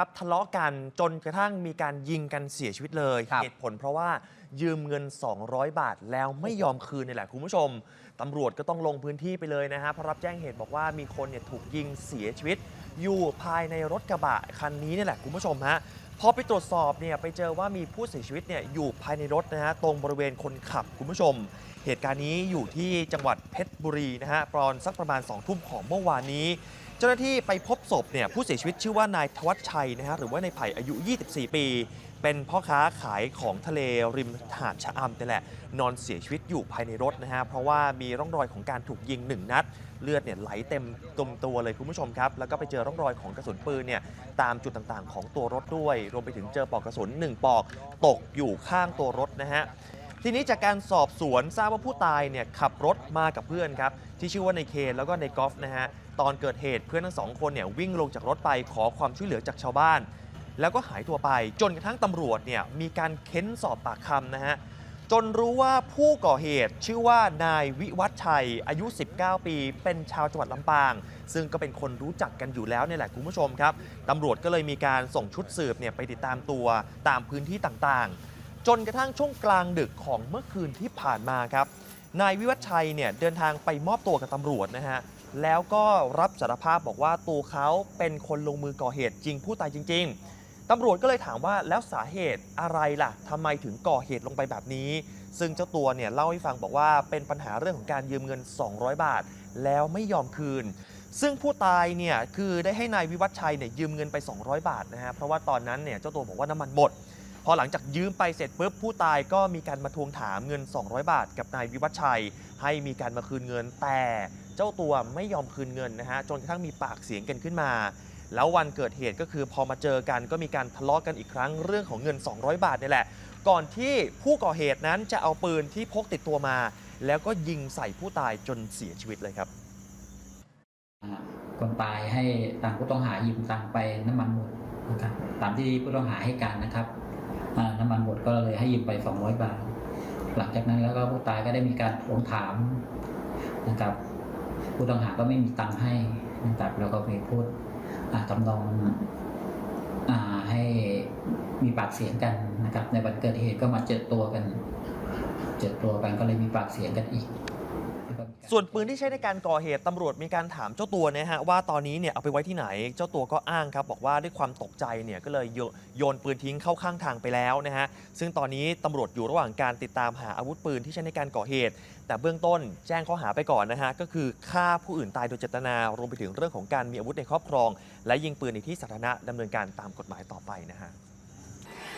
ครับทะเลาะกันจนกระทั่งมีการยิงกันเสียชีวิตเลยครับเหตุผลเพราะว่ายืมเงิน 200 บาท แล้วไม่ยอมคืนนี่แหละคุณผู้ชมตำรวจก็ต้องลงพื้นที่ไปเลยนะฮะเพราะรับแจ้งเหตุบอกว่ามีคนเนี่ยถูกยิงเสียชีวิต อยู่ภายในรถกระบะคันนี้นี่แหละคุณผู้ชมฮะพอไปตรวจสอบเนี่ยไปเจอว่ามีผู้เสียชีวิตเนี่ยอยู่ภายในรถนะฮะตรงบริเวณคนขับคุณผู้ชม เหตุการณ์นี้อยู่ที่จังหวัดเพชรบุรีนะฮะตอนสักประมาณ2ทุ่มของเมื่อวานนี้ เจ้าหน้าที่ไปพบศพเนี่ยผู้เสียชีวิตชื่อว่านายทวัชชัยนะฮะหรือว่าในายไผ่อายุ 24 ปี เป็นพ่อค้าขายของทะเลริมหาดชะอำนี่แหละ นอนเสียชีวิตอยู่ภายในรถนะฮะ เพราะว่ามีร่องรอยของการถูกยิงหนึ่งนัด เลือดเนี่ยไหลเต็มตุมตัวเลยคุณผู้ชมครับ แล้วก็ไปเจอร่องรอยของกระสุนปืนเนี่ยตามจุดต่างๆ ของตัวรถด้วย รวมไปถึงเจอปลอกกระสุน1ปลอกตกอยู่ข้างตัวรถนะฮะทีนี้จากการสอบสวนทราบว่าผู้ตายเนี่ยขับรถมากับเพื่อนครับที่ชื่อว่าในเคนแล้วก็ในกอล์ฟนะฮะตอนเกิดเหตุเพื่อนทั้งสองคนเนี่ยวิ่งลงจากรถไปขอความช่วยเหลือจากชาวบ้าน แล้วก็หายตัวไป จนกระทั่งตำรวจเนี่ยมีการเค้นสอบปากคำนะฮะจนรู้ว่าผู้ก่อเหตุชื่อว่านายวิวัฒชัยอายุ 19 ปี เป็นชาวจังหวัดลำปาง ซึ่งก็เป็นคนรู้จักกันอยู่แล้วเนี่ยแหละคุณผู้ชมครับตำรวจก็เลยมีการส่งชุดสืบเนี่ยไปติดตามตัวตามพื้นที่ต่างๆ จนกระทั่งช่วงกลางดึกของเมื่อคืนที่ผ่านมาครับนายวิวัฒชัยเนี่ยเดินทางไปมอบตัวกับตำรวจนะฮะแล้วก็รับสารภาพบอกว่าตัวเขาเป็นคนลงมือก่อเหตุจริงผู้ตายจริง ๆ ตำรวจก็เลยถามว่าแล้วสาเหตุอะไรล่ะทำไมถึงก่อเหตุลงไปแบบนี้ ซึ่งเจ้าตัวเนี่ยเล่าให้ฟังบอกว่าเป็นปัญหาเรื่องของการยืมเงิน 200 บาท แล้วไม่ยอมคืน ซึ่งผู้ตายเนี่ยคือได้ให้นายวิวัฒชัยเนี่ยยืมเงินไป 200 บาทนะฮะเพราะว่าตอนนั้นเนี่ยเจ้าตัวบอกว่าน้ำมันหมดพอหลังจากยืมไปเสร็จปุ๊บผู้ตายก็มีการมาทวงถามเงิน 200 บาท กับนายวิวัฒชัย ให้มีการมาคืนเงินแต่เจ้าตัวไม่ยอมคืนเงินนะฮะจนกระทั่งมีปากเสียงกันขึ้นมา แล้ววันเกิดเหตุก็คือพอมาเจอกันก็มีการทะเลาะกันอีกครั้งเรื่องของเงิน 200 บาทนี่แหละ ก่อนที่ผู้ก่อเหตุนั้นจะเอาปืนที่พกติดตัวมา แล้วก็ยิงใส่ผู้ตายจนเสียชีวิตเลยครับ คนตายให้ทางผู้ต้องหายืมตังค์ไปน้ำมันหมดนะครับตามที่ผู้ต้องหาให้การนะครับน้ำมันหมดก็เลยให้ยืมไป 200 บาท หลังจากนั้นแล้วก็ผู้ตายก็ได้มีการทวงถามนะครับผู้ต้องหาก็ไม่มีตังค์ให้นะครับแล้วก็มีพูด ทำนองอให้มีปากเสียงกันนะครับ ในวันเกิดเหตุก็มาเจอตัวกัน เจอตัวกันก็เลยมีปากเสียงกันอีก ส่วนปืนที่ใช้ในการก่อเหตุตำรวจมีการถามเจ้าตัวนะฮะว่าตอนนี้เนี่ยเอาไปไว้ที่ไหน เจ้าตัวก็อ้างครับบอกว่าด้วยความตกใจเนี่ยก็เลยโยยนปืนทิ้งเข้าข้างทางไปแล้วนะฮะซึ่งตอนนี้ตำรวจอยู่ระหว่างการติดตามหาอาวุธปืนที่ใช้ในการก่อเหตุ แต่เบื้องต้นแจ้งข้อหาไปก่อนนะฮะก็คือฆ่าผู้อื่นตายโดยเจตนารวมไปถึงเรื่องของการมีอาวุธในครอบครอง และยิงปืนในที่สาธารณะดำเนินการตามกฎหมายต่อไปนะฮะ